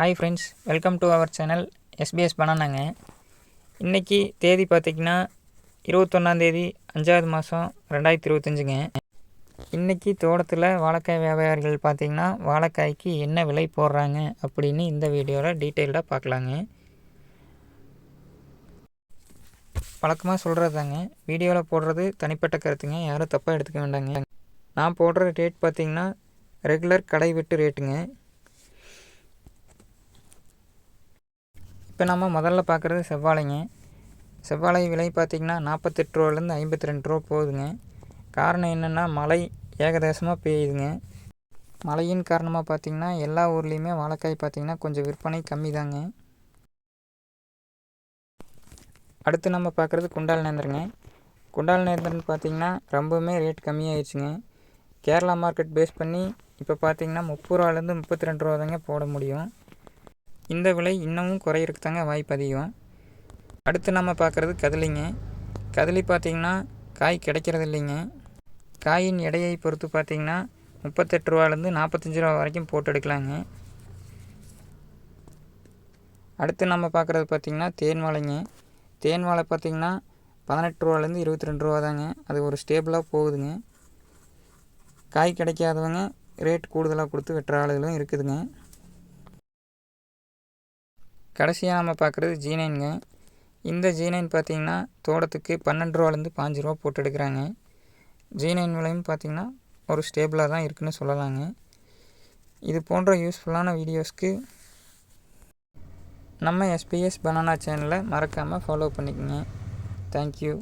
Hi friends welcome to our channel SPS பனானாங்க இன்றைக்கி தேதி பார்த்திங்கன்னா இருபத்தொன்னாந்தேதி அஞ்சாவது மாதம் ரெண்டாயிரத்தி இருபத்தஞ்சுங்க. இன்றைக்கி தோட்டத்தில் வாழைக்காய் வியாபாரிகள் பார்த்திங்கன்னா வாழைக்காய்க்கு என்ன விலை போடுறாங்க அப்படின்னு இந்த வீடியோவில் டீட்டெயில்டாக பார்க்கலாங்க வழக்கமாக சொல்கிறது தாங்க வீடியோவில் போடுறது தனிப்பட்ட கருத்துங்க யாரும் தப்பாக எடுத்துக்க வேண்டாங்க. நான் போடுற ரேட் பார்த்திங்கன்னா ரெகுலர் கடை விட்டு ரேட்டுங்க இப்போ நம்ம முதல்ல பார்க்குறது செவ்வாழைங்க. செவ்வாழை விலை பார்த்திங்கன்னா நாற்பத்தெட்டு ரூபாலேருந்து ஐம்பத்தி ரெண்டு ரூபா போகுதுங்க. காரணம் என்னென்னா மழை ஏகதேசமாக பெய்யுதுங்க. மழையின் காரணமாக பார்த்திங்கன்னா எல்லா ஊர்லேயுமே வாழைக்காய் பார்த்திங்கன்னா கொஞ்சம் விற்பனை கம்மி தாங்க அடுத்து நம்ம பார்க்குறது குண்டால் நேந்திரங்க. குண்டால் நேந்திரன் பார்த்திங்கன்னா ரொம்பவுமே ரேட் கம்மியாயிடுச்சுங்க கேரளா மார்க்கெட் பேஸ் பண்ணி இப்போ பார்த்திங்கன்னா முப்பது ரூபாலேருந்து முப்பத்தி ரெண்டு ரூபா தாங்க போட முடியும். இந்த விலை இன்னமும் குறையிறதுக்கு தாங்க வாய்ப்பு அதிகம். அடுத்து நம்ம பார்க்குறது கதலிங்க. கதலி பார்த்திங்கன்னா காய் கிடைக்கிறது இல்லைங்க காயின் எடையை பொறுத்து பார்த்திங்கன்னா முப்பத்தெட்டு ரூபாலேருந்து நாற்பத்தஞ்சு ரூபா வரைக்கும் போட்டு எடுக்கலாங்க. அடுத்து நம்ம பார்க்குறது பார்த்திங்கன்னா தேன் வாழைங்க. தேன் வாழை பார்த்திங்கன்னா பதினெட்டு ரூபாலேருந்து இருபத்தி ரெண்டு ரூபா தாங்க அது ஒரு ஸ்டேபிளாக போகுதுங்க. காய் கிடைக்காதவங்க ரேட் கூடுதலாக கொடுத்து வெட்டுற ஆளுகளும் இருக்குதுங்க. கடைசியாக நம்ம பார்க்குறது ஜீனைனுங்க இந்த ஜீனைன் பார்த்திங்கன்னா தோட்டத்துக்கு பன்னெண்டு ரூபாலேருந்து பாஞ்சு ரூபா போட்டு எடுக்கிறாங்க. ஜீனைன் விலையும் பார்த்திங்கன்னா ஒரு ஸ்டேபிளாக தான் இருக்குதுன்னு சொல்லலாங்க. இது போன்ற யூஸ்ஃபுல்லான வீடியோஸ்க்கு நம்ம எஸ்பிஎஸ் பனானா சேனலை மறக்காமல் ஃபாலோ பண்ணிக்கோங்க. தேங்க்யூ